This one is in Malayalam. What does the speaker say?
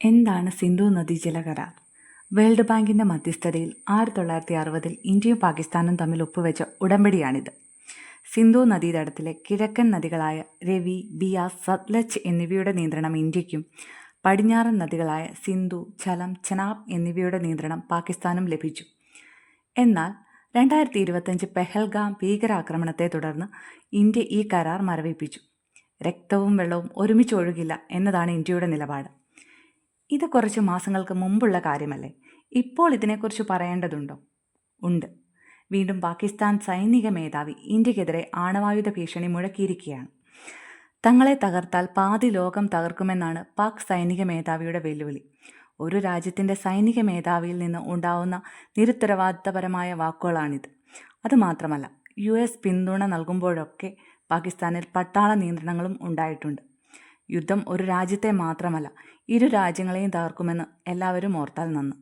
എന്താണ് സിന്ധു നദീജല കരാർ വേൾഡ് ബാങ്കിന്റെ മധ്യസ്ഥതയിൽ ആയിരത്തി തൊള്ളായിരത്തി അറുപതിൽ ഇന്ത്യയും പാകിസ്ഥാനും തമ്മിൽ ഒപ്പുവെച്ച ഉടമ്പടിയാണിത്. സിന്ധു നദീതടത്തിലെ കിഴക്കൻ നദികളായ രവി ബിയാസ് സത്ലജ് എന്നിവയുടെ നിയന്ത്രണം ഇന്ത്യയ്ക്കും പടിഞ്ഞാറൻ നദികളായ സിന്ധു ഛലം ചനാബ് എന്നിവയുടെ നിയന്ത്രണം പാകിസ്ഥാനും ലഭിച്ചു. എന്നാൽ രണ്ടായിരത്തി ഇരുപത്തഞ്ച് പെഹൽഗാം ഭീകരാക്രമണത്തെ തുടർന്ന് ഇന്ത്യ ഈ കരാർ മരവിപ്പിച്ചു. രക്തവും വെള്ളവും ഒരുമിച്ച് ഒഴുകില്ല എന്നതാണ് ഇന്ത്യയുടെ നിലപാട്. ഇത് കുറച്ച് മാസങ്ങൾക്ക് മുമ്പുള്ള കാര്യമല്ലേ? ഇപ്പോൾ ഇതിനെക്കുറിച്ച് പറയേണ്ടതുണ്ടോ? ഉണ്ട്. വീണ്ടും പാകിസ്ഥാൻ സൈനിക മേധാവി ഇന്ത്യക്കെതിരെ ആണവായുധ ഭീഷണി മുഴക്കിയിരിക്കുകയാണ്. തങ്ങളെ തകർത്താൽ പാതി ലോകം തകർക്കുമെന്നാണ് പാക് സൈനിക മേധാവിയുടെ വെല്ലുവിളി. ഒരു രാജ്യത്തിന്റെ സൈനിക മേധാവിയിൽ നിന്ന് ഉണ്ടാവുന്ന നിരുത്തരവാദിത്തപരമായ വാക്കുകളാണിത്. അതുമാത്രമല്ല യു എസ് പിന്തുണ നൽകുമ്പോഴൊക്കെ പാകിസ്ഥാനിൽ പട്ടാള നിയന്ത്രണങ്ങളും ഉണ്ടായിട്ടുണ്ട്. യുദ്ധം ഒരു രാജ്യത്തെ മാത്രമല്ല ഇരു രാജ്യങ്ങളെയും തകർക്കുമെന്ന് എല്ലാവരും ഓർത്താൽ നന്ന്.